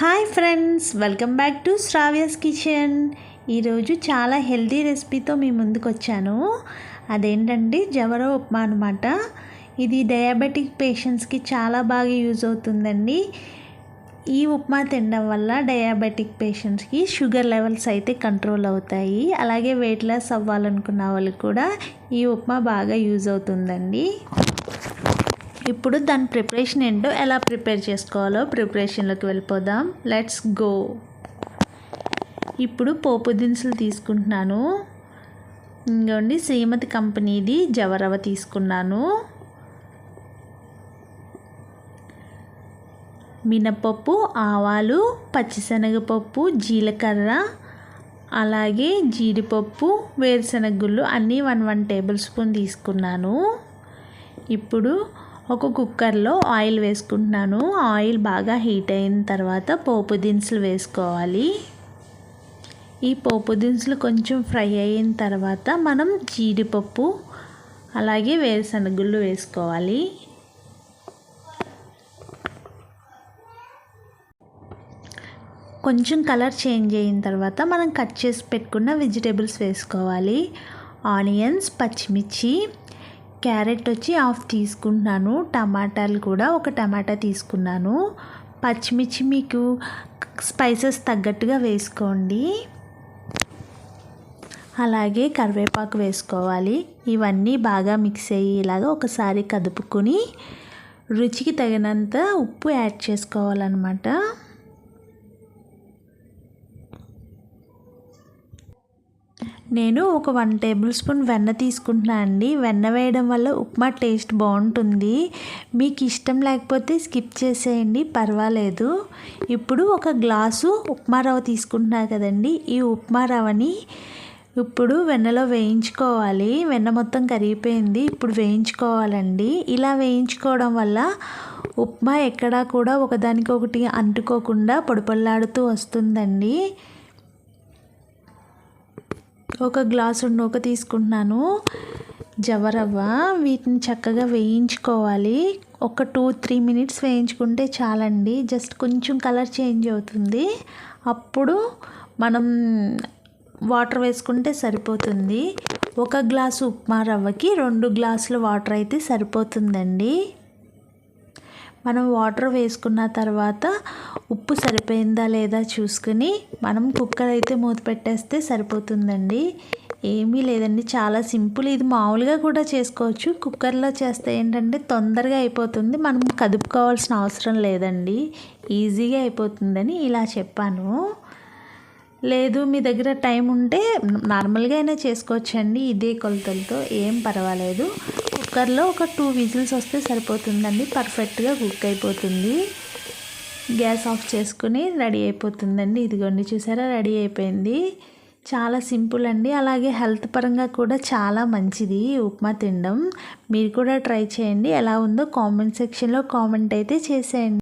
Hi friends welcome back to Shravya's kitchen. ఈరోజు చాలా healthy రెసిపీతో మీ ముందుకు వచ్చాను. అదేంటంటే జవర ఉప్మా అనమాట ఇది డయాబెటిక్ పేషెంట్స్కి చాలా బాగా యూజ్ అవుతుందండి. ఈ ఉప్మా తినడం వల్ల డయాబెటిక్ పేషెంట్స్కి షుగర్ లెవెల్స్ అయితే కంట్రోల్ అవుతాయి. అలాగే వెయిట్ లాస్ అవ్వాలనుకున్న వాళ్ళకి కూడా ఈ ఉప్మా బాగా యూజ్ అవుతుందండి. ఇప్పుడు దాని ప్రిపరేషన్ ఏంటో ఎలా ప్రిపేర్ చేసుకోవాలో ప్రిపరేషన్లోకి వెళ్ళిపోదాం. లెట్స్ గో ఇప్పుడు పోపు దినుసులు తీసుకుంటున్నాను. ఇంకోండి శ్రీమతి కంపెనీది జవరవ తీసుకున్నాను. మినపప్పు ఆవాలు పచ్చిశనగపప్పు జీలకర్ర అలాగే జీడిపప్పు వేరుశనగ గుళ్ళు అన్నీ వన్ వన్ టేబుల్ స్పూన్ తీసుకున్నాను. ఇప్పుడు ఒక కుక్కర్లో ఆయిల్ వేసుకుంటున్నాను. ఆయిల్ బాగా హీట్ అయిన తర్వాత పోపు దినుసులు వేసుకోవాలి. ఈ పోపు దినుసులు కొంచెం ఫ్రై అయిన తర్వాత మనం జీడిపప్పు అలాగే వేరుశనగుళ్ళు వేసుకోవాలి. కొంచెం కలర్ చేంజ్ అయిన తర్వాత మనం కట్ చేసి పెట్టుకున్న వెజిటేబుల్స్ వేసుకోవాలి. ఆనియన్స్ పచ్చిమిర్చి క్యారెట్ వచ్చి హాఫ్ తీసుకుంటున్నాను. టమాటాలు కూడా ఒక టమాటా తీసుకున్నాను. పచ్చిమిర్చి మీకు స్పైసెస్ తగ్గట్టుగా వేసుకోండి. అలాగే కరివేపాకు వేసుకోవాలి. ఇవన్నీ బాగా మిక్స్ అయ్యేలాగా ఒకసారి కదుపుకొని రుచికి తగినంత ఉప్పు యాడ్ చేసుకోవాలన్నమాట. నేను ఒక వన్ టేబుల్ స్పూన్ వెన్న తీసుకుంటున్నాను అండి. వెన్న వేయడం వల్ల ఉప్మా టేస్ట్ బాగుంటుంది. మీకు ఇష్టం లేకపోతే స్కిప్ చేసేయండి పర్వాలేదు. ఇప్పుడు ఒక గ్లాసు ఉప్మా రవ్వ తీసుకుంటున్నా కదండి. ఈ ఉప్మా రవ్వని ఇప్పుడు వెన్నలో వేయించుకోవాలి. వెన్న మొత్తం కరిగిపోయింది. ఇప్పుడు వేయించుకోవాలండి. ఇలా వేయించుకోవడం వల్ల ఉప్మా ఎక్కడా కూడా ఒకదానికొకటి అంటుకోకుండా పొడిపొల్లాడుతూ వస్తుందండి. ఒక గ్లాసు నూక తీసుకుంటున్నాను. జవరవ్వ వీటిని చక్కగా వేయించుకోవాలి. ఒక టూ త్రీ మినిట్స్ వేయించుకుంటే చాలండి. జస్ట్ కొంచెం కలర్ చేంజ్ అవుతుంది. అప్పుడు మనం వాటర్ వేసుకుంటే సరిపోతుంది. ఒక గ్లాసు ఉప్మా రవ్వకి రెండు గ్లాసుల వాటర్ అయితే సరిపోతుందండి. మనం వాటర్ వేసుకున్న తర్వాత ఉప్పు సరిపోయిందా లేదా చూసుకుని మనం కుక్కర్ అయితే మూత పెట్టేస్తే సరిపోతుందండి. ఏమీ లేదండి. చాలా సింపుల్. ఇది మామూలుగా కూడా చేసుకోవచ్చు. కుక్కర్లో చేస్తే ఏంటంటే తొందరగా అయిపోతుంది. మనం కదుపుకోవాల్సిన అవసరం లేదండి. ఈజీగా అయిపోతుందని ఇలా చెప్పాను. లేదు మీ దగ్గర టైం ఉంటే నార్మల్గా అయినా చేసుకోవచ్చండి. ఇదే కొలతలతో ఏం పర్వాలేదు. కుక్కర్లో ఒక టూ విజిల్స్ వస్తే సరిపోతుందండి. పర్ఫెక్ట్గా కుక్ అయిపోతుంది. గ్యాస్ ఆఫ్ చేసుకుని రెడీ అయిపోతుందండి. ఇదిగోండి చూసారా రెడీ అయిపోయింది. చాలా సింపుల్ అండి. అలాగే హెల్త్ పరంగా కూడా చాలా మంచిది ఉప్మా తినడం. మీరు కూడా ట్రై చేయండి. ఎలా ఉందో కామెంట్ సెక్షన్లో కామెంట్ అయితే చేసేయండి.